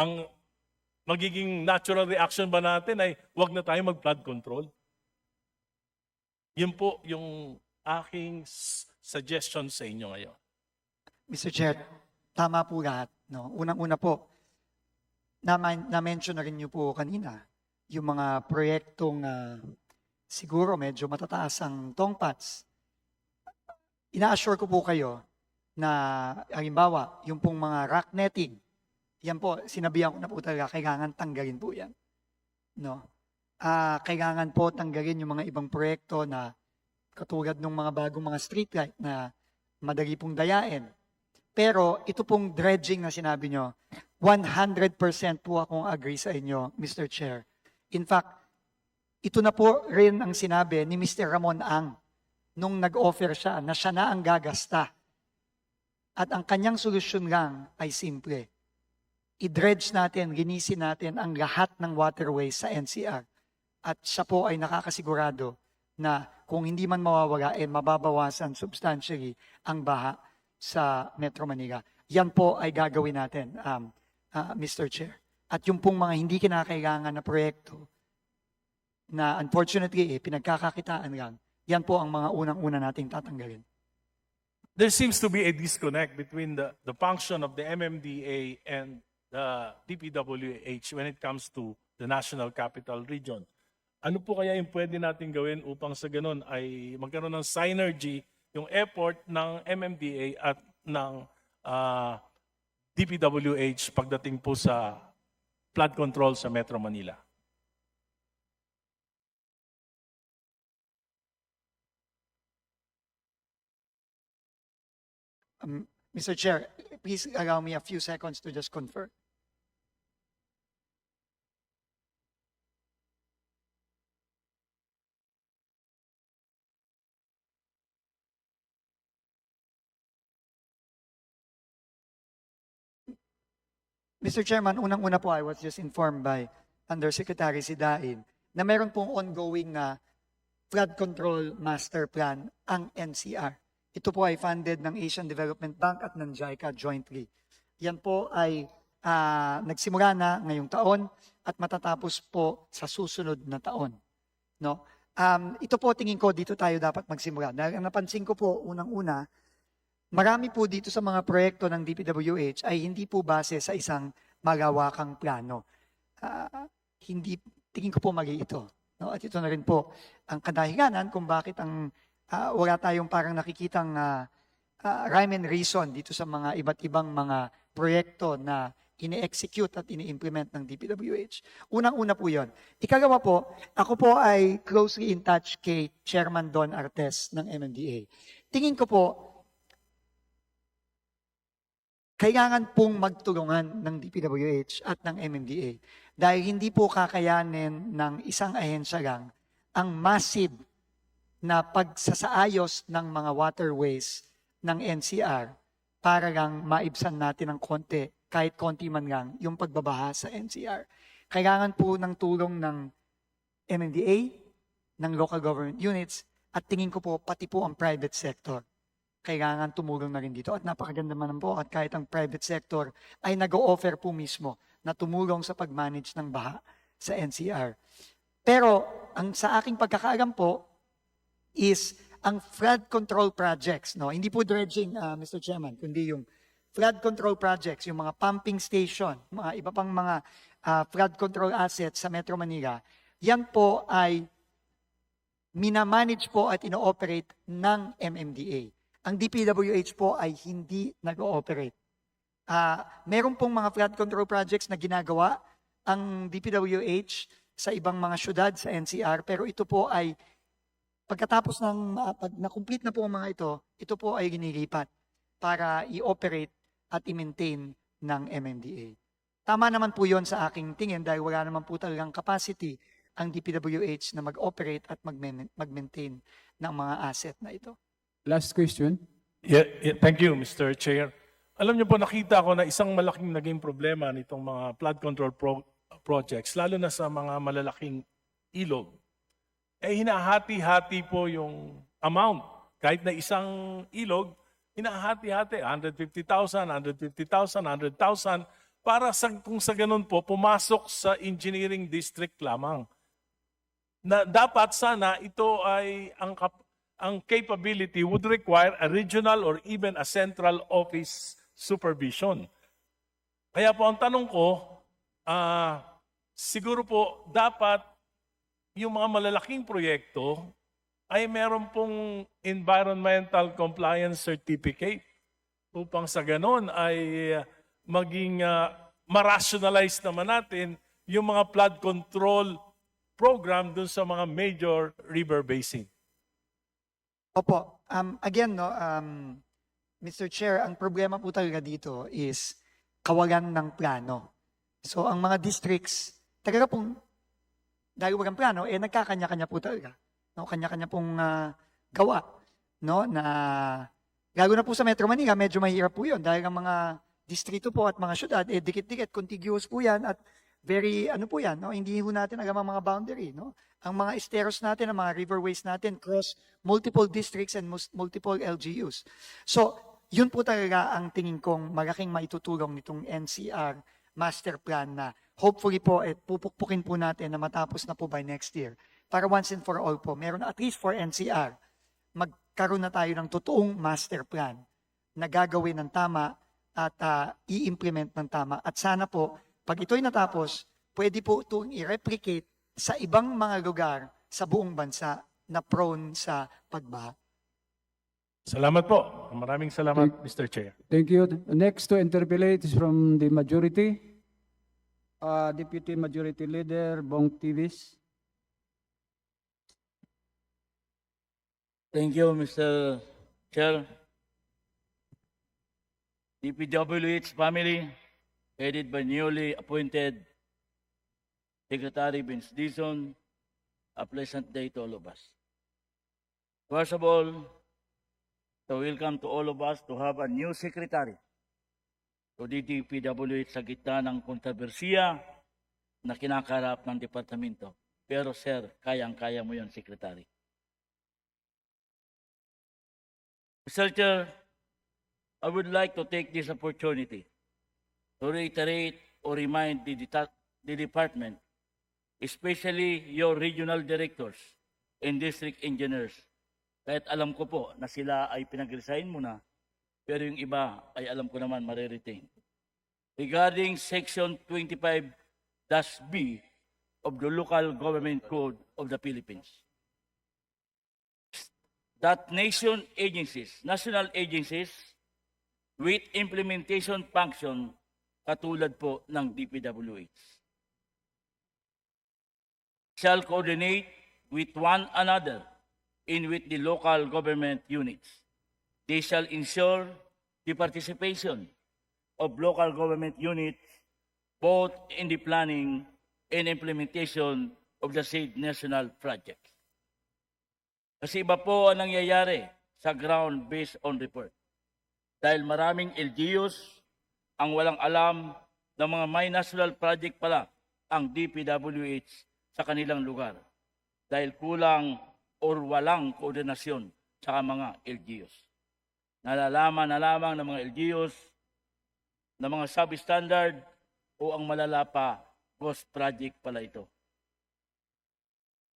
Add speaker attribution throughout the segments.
Speaker 1: ang magiging natural reaction ba natin ay wag na tayo mag-flood control? Yun po yung aking suggestion sa inyo ngayon.
Speaker 2: Mr. Chair, tama po lahat. No? Unang-una po, na- na-mention na rin niyo po kanina, yung mga proyektong ah, siguro medyo matataas ang tongpats. Ina-assure ko po kayo na, halimbawa, yung pong mga rock netting, yan po, sinabihan ko na po talaga, kailangan tanggalin po yan. No? Ah, kailangan po tanggalin yung mga ibang proyekto na katulad ng mga bagong mga streetlight na madali pong dayain. Pero ito pong dredging na sinabi nyo, 100% po akong agree sa inyo, Mr. Chair. In fact, ito na po rin ang sinabi ni Mr. Ramon Ang nung nag-offer siya na siya na ang gagasta. At ang kanyang solusyon lang ay simple. I-dredge natin, linisin natin ang lahat ng waterways sa NCR. At siya po ay nakakasigurado na kung hindi man mawawala, eh mababawasan substantially ang baha sa Metro Manila. Yan po ay gagawin natin, um, uh, Mr. Chair. At yung pong mga hindi kinakailangan na proyekto na unfortunately eh, pinagkakakitaan lang, yan po ang mga unang-una nating tatanggalin.
Speaker 1: There seems to be a disconnect between the, the function of the MMDA and the DPWH when it comes to the National Capital Region. Ano po kaya yung pwede natin gawin upang sa ganun ay magkaroon ng synergy yung effort ng MMDA at ng ah, DPWH pagdating po sa flood control sa Metro Manila?
Speaker 2: Um, Mr. Chair, please allow me a few seconds to just confirm. Mr. Chairman, unang-una po, I was just informed by Undersecretary Sidain na meron pong ongoing na flood control master plan ang NCR. Ito po ay funded ng Asian Development Bank at ng JICA jointly. Yan po ay ah, nagsimula na ngayong taon at matatapos po sa susunod na taon. No? Um, ito po tingin ko dito tayo dapat magsimula. Dahil ang napansin ko po unang-una, marami po dito sa mga proyekto ng DPWH ay hindi po base sa isang malawakang plano. Ah, hindi tingin ko po mali ito. No? At ito na rin po ang kadahilanan kung bakit ang ah, wala tayong parang nakikitang ah, ah, rhyme and reason dito sa mga iba't ibang mga proyekto na ini-execute at ini-implement ng DPWH. Unang-una po yon. Ikagawa po, ako po ay closely in touch kay Chairman Don Artes ng MMDA. Tingin ko po, kailangan pong magtulungan ng DPWH at ng MMDA dahil hindi po kakayanin ng isang ahensya lang ang massive na pagsasaayos ng mga waterways ng NCR para lang maibsan natin ng konti, kahit konti man lang, yung pagbabaha sa NCR. Kailangan po ng tulong ng MMDA, ng local government units, at tingin ko po pati po ang private sector kailangan tumulong na rin dito. At napakaganda man po at kahit ang private sector ay nag-o-offer po mismo na tumulong sa pag-manage ng baha sa NCR. Pero ang sa aking pagkakaalam po is ang flood control projects, no? Hindi po dredging, ah, Mr. Chairman, kundi yung flood control projects, yung mga pumping station, mga iba pang mga ah, flood control assets sa Metro Manila, yan po ay minamanage po at ino-operate ng MMDA. Ang DPWH po ay hindi nag-ooperate. Ah, meron pong mga flood control projects na ginagawa ang DPWH sa ibang mga syudad sa NCR, pero ito po ay pagkatapos ng ah, pag na-complete na po ang mga ito, ito po ay ginilipat para i-operate at i-maintain ng MMDA. Tama naman po yon sa aking tingin dahil wala naman po talagang capacity ang DPWH na mag-operate at mag- mag-maintain ng mga asset na ito.
Speaker 3: Last question.
Speaker 1: Yeah, yeah, thank you, Mr. Chair. Alam niyo po, nakita ko na isang malaking naging problema nitong mga flood control pro- projects, lalo na sa mga malalaking ilog, eh hinahati-hati po yung amount. Kahit na isang ilog, hinahati-hati, 150,000, 150,000, 100,000, para sa, kung sa ganun po, pumasok sa engineering district lamang. Na dapat sana ito ay ang ang capability would require a regional or even a central office supervision. Kaya po ang tanong ko, ah, siguro po dapat yung mga malalaking proyekto ay meron pong environmental compliance certificate upang sa ganon ay uh, maging uh, ma-rationalize naman natin yung mga flood control program dun sa mga major river basin.
Speaker 2: Opo. Um, again, no, um, Mr. Chair, ang problema po talaga dito is kawalan ng plano. So, ang mga districts, talaga pong, dahil walang plano, eh, nagkakanya-kanya po talaga. No, kanya-kanya pong ah, gawa. No, na, lalo na po sa Metro Manila, medyo mahirap po yun. Dahil ang mga distrito po at mga syudad, eh, dikit-dikit, contiguous po yan at very, ano po yan, no? hindi po natin alam ang mga boundary. No? Ang mga esteros natin, ang mga riverways natin, cross multiple districts and multiple LGUs. So, yun po talaga ang tingin kong malaking maitutulong nitong NCR master plan na hopefully po, eh, pupukpukin po natin na matapos na po by next year. Para once and for all po, meron at least for NCR, magkaroon na tayo ng totoong master plan na gagawin ng tama at ah, i-implement ng tama. At sana po, pag ito'y natapos, pwede po itong i-replicate sa ibang mga lugar sa buong bansa na prone sa pagbaha.
Speaker 1: Salamat po. Maraming salamat, Mr. Chair.
Speaker 3: Thank you. Next to interpellate is from the majority. Uh, Deputy Majority Leader Bong Tivis.
Speaker 4: Thank you, Mr. Chair. DPWH family, headed by newly appointed Secretary Vince Dizon, a pleasant day to all of us. First of all, so welcome to all of us to have a new secretary to DPWH sa gitna ng kontrobersiya na kinakarap ng departamento. Pero sir, kayang-kaya mo yon, secretary. Mr. Chair, I would like to take this opportunity to reiterate or remind the, the department, especially your regional directors and district engineers, kahit alam ko po na sila ay pinag-resign muna, pero yung iba ay alam ko naman mariretain. Regarding Section 25-B of the Local Government Code of the Philippines that nation agencies, national agencies with implementation function katulad po ng DPWH shall coordinate with one another in with the local government units. They shall ensure the participation of local government units both in the planning and implementation of the said national projects. Kasi iba po ang nangyayari sa ground based on report. Dahil maraming LGUs ang walang alam ng mga may national project pala ang DPWH sa kanilang lugar. Dahil kulang or walang koordinasyon sa mga LGUs. Nalalaman na lamang ng mga LGUs na mga substandard o ang malala pa, ghost project pala ito.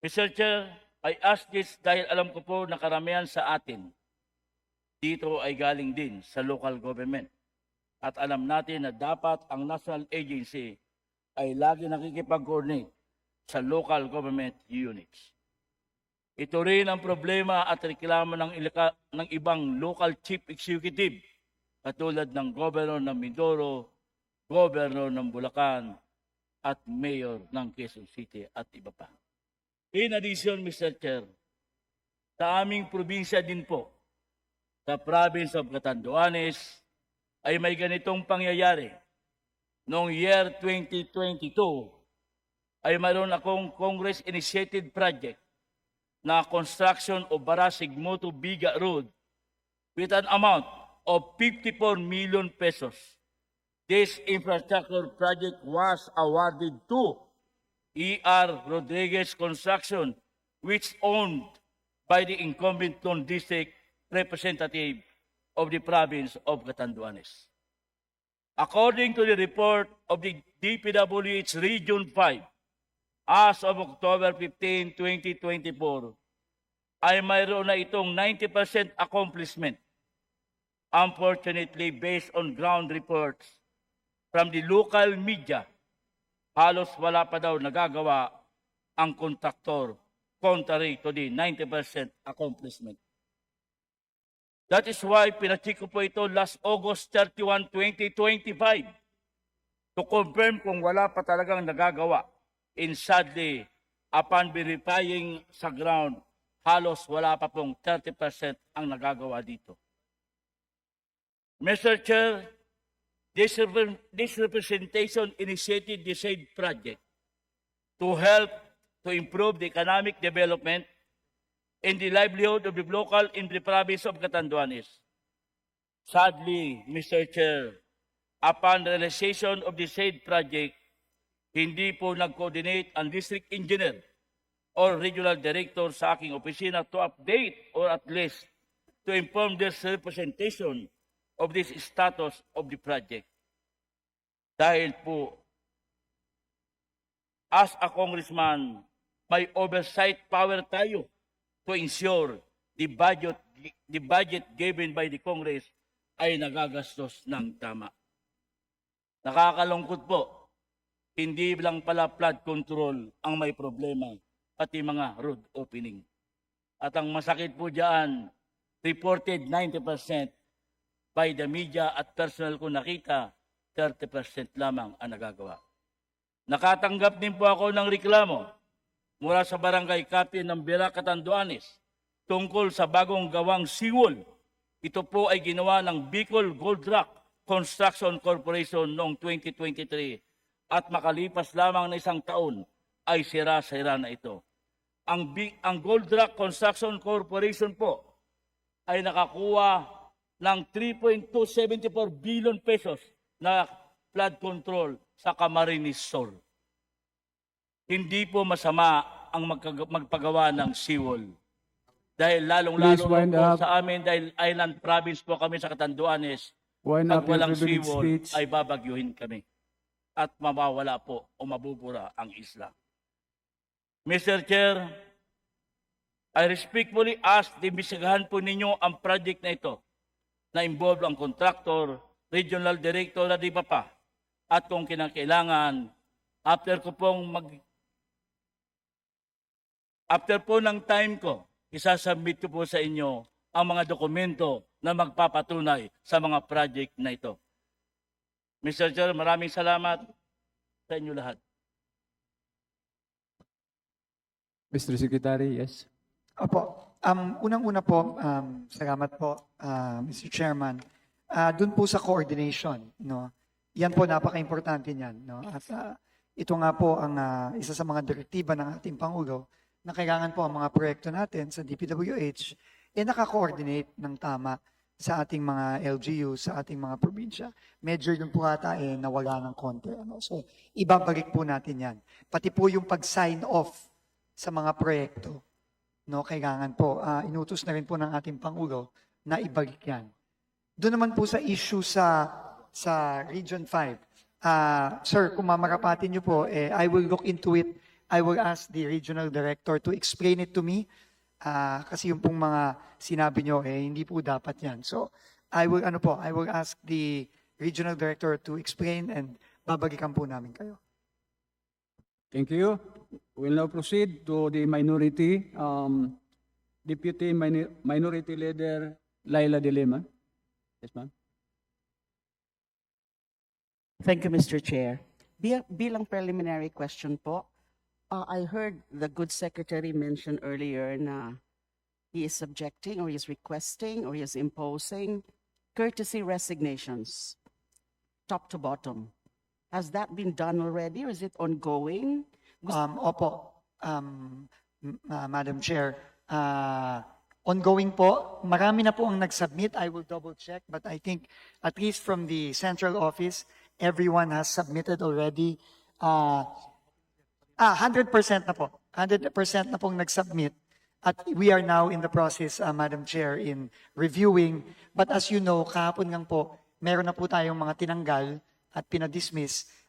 Speaker 4: Mr. Chair, I ask this dahil alam ko po na karamihan sa atin dito ay galing din sa local government. At alam natin na dapat ang national agency ay lagi nakikipag-coordinate sa local government units. Ito rin ang problema at reklamo ng, ilika, ng ibang local chief executive katulad ng governor ng Mindoro, governor ng Bulacan, at mayor ng Quezon City at iba pa. In addition, Mr. Chair, sa aming probinsya din po, sa province of Catanduanes, ay may ganitong pangyayari. Noong year 2022, ay mayroon akong Congress-initiated project na construction of Barasig Moto Biga Road with an amount of 54 million pesos. This infrastructure project was awarded to E.R. Rodriguez Construction, which owned by the incumbent non-district representative of the province of Catanduanes. According to the report of the DPWH Region 5, as of October 15, 2024, ay mayroon na itong 90% accomplishment. Unfortunately, based on ground reports from the local media, halos wala pa daw nagagawa ang kontraktor contrary to the 90% accomplishment. That is why pinacheck ko po ito last August 31, 2025 to confirm kung wala pa talagang nagagawa. And sadly, upon verifying sa ground, halos wala pa pong 30% ang nagagawa dito. Mr. Chair, this, this representation initiated the said project to help to improve the economic development and the livelihood of the local in the province of Catanduanes. Sadly, Mr. Chair, upon realization of the said project, hindi po nag-coordinate ang district engineer or regional director sa aking opisina to update or at least to inform this representation of this status of the project. Dahil po, as a congressman, may oversight power tayo to ensure the budget the budget given by the Congress ay nagagastos ng tama. Nakakalungkot po, hindi lang pala flood control ang may problema, pati mga road opening. At ang masakit po diyan, reported 90% by the media at personal ko nakita, 30% lamang ang nagagawa. Nakatanggap din po ako ng reklamo mula sa barangay Captain ng Bira, Catanduanes tungkol sa bagong gawang seawall. Ito po ay ginawa ng Bicol Gold Rock Construction Corporation noong 2023 at makalipas lamang na isang taon ay sira-sira na ito. Ang, Bi- ang Gold Rock Construction Corporation po ay nakakuha ng 3.274 billion pesos na flood control sa Camarines Sur. Hindi po masama ang magkag- magpagawa ng seawall. Dahil lalong-lalo
Speaker 3: Please
Speaker 4: na
Speaker 3: wind
Speaker 4: po
Speaker 3: up.
Speaker 4: sa amin, dahil island province po kami sa Catanduanes,
Speaker 3: Wind
Speaker 4: pag
Speaker 3: up your
Speaker 4: walang
Speaker 3: privilege
Speaker 4: seawall
Speaker 3: speech.
Speaker 4: ay babagyuhin kami. At mawawala po o mabubura ang isla. Mr. Chair, I respectfully ask na imbisigahan po ninyo ang project na ito na involve ang contractor, regional director na di ba pa? At kung kinakailangan, after ko pong mag... After po ng time ko, isasubmit ko po sa inyo ang mga dokumento na magpapatunay sa mga project na ito. Mr. Chair, maraming salamat sa inyo lahat.
Speaker 3: Mr. Secretary, yes.
Speaker 2: Opo. Um, unang-una po, um, salamat po, uh, Mr. Chairman. Uh, Doon po sa coordination, no? Yan po napaka-importante niyan, no? At uh, ito nga po ang uh, isa sa mga direktiba ng ating Pangulo na kailangan po ang mga proyekto natin sa DPWH eh naka-coordinate ng tama sa ating mga LGU, sa ating mga probinsya. Medyo yung po ata eh nawala ng konti. Ano? So, ibabalik po natin yan. Pati po yung pag-sign off sa mga proyekto, no, kailangan po, ah, inutos na rin po ng ating Pangulo na ibalik yan. Doon naman po sa issue sa sa Region 5, ah, sir, kung mamarapatin niyo po, eh, I will look into it. I will ask the regional director to explain it to me. Ah, kasi yung pong mga sinabi niyo, eh, hindi po dapat yan. So, I will, ano po, I will ask the regional director to explain and babalikan po namin kayo.
Speaker 3: Thank you. We'll now proceed to the minority, um, Deputy Minor- Minority Leader Laila De Lima. Yes, ma'am.
Speaker 5: Thank you, Mr. Chair. Bi- Bilang preliminary question po, uh, I heard the good secretary mention earlier na he is subjecting or he is requesting or he is imposing courtesy resignations, top to bottom. Has that been done already or is it ongoing?
Speaker 2: Um, opo, um, uh, Madam Chair, uh, ongoing po. Marami na po ang nag-submit. I will double check, but I think at least from the central office, everyone has submitted already. Uh, ah, 100% na po. 100% na pong nag-submit. At we are now in the process, uh, Madam Chair, in reviewing. But as you know, kahapon lang po, meron na po tayong mga tinanggal at pinadismiss